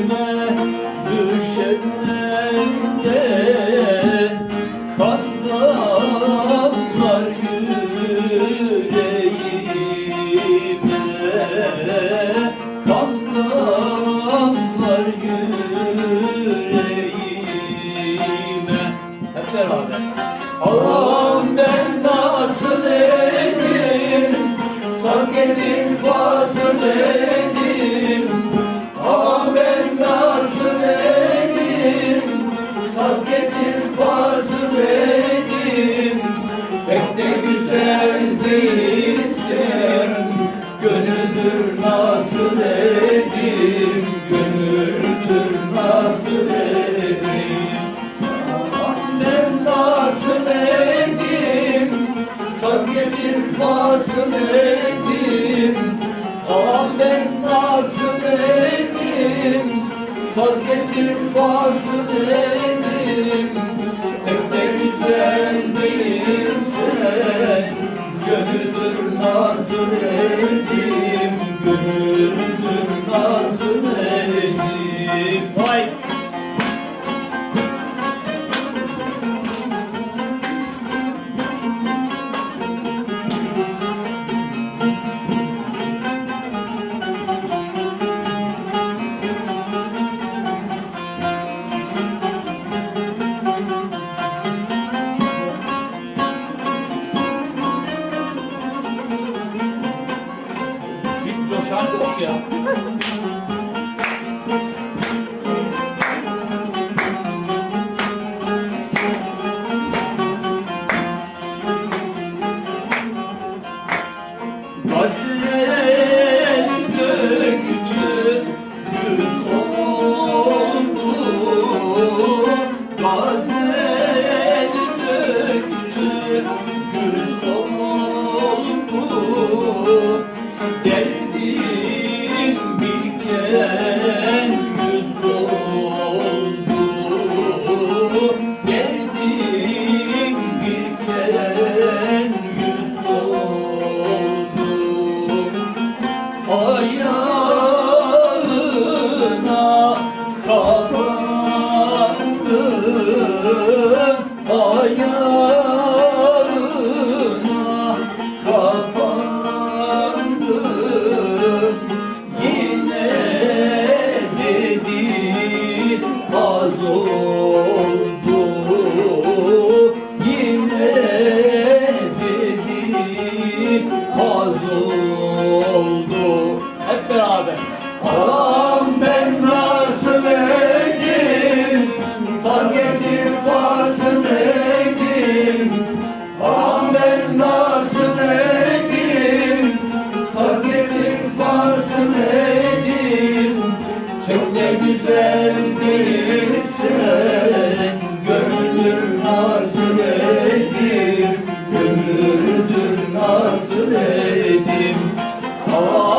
düşerme, düşerme de Katlanlar yüreğime Katlanlar yüreğime. Hep beraber. nasıl edeyim Ağam ben nasıl edeyim Saz getir fasıl edeyim Pek de güzel değilsen Gönüldür nasıl edeyim Gönüldür Yeah. ayağına kapandım. Ayağına kapandım. Yine dedi az olur 오.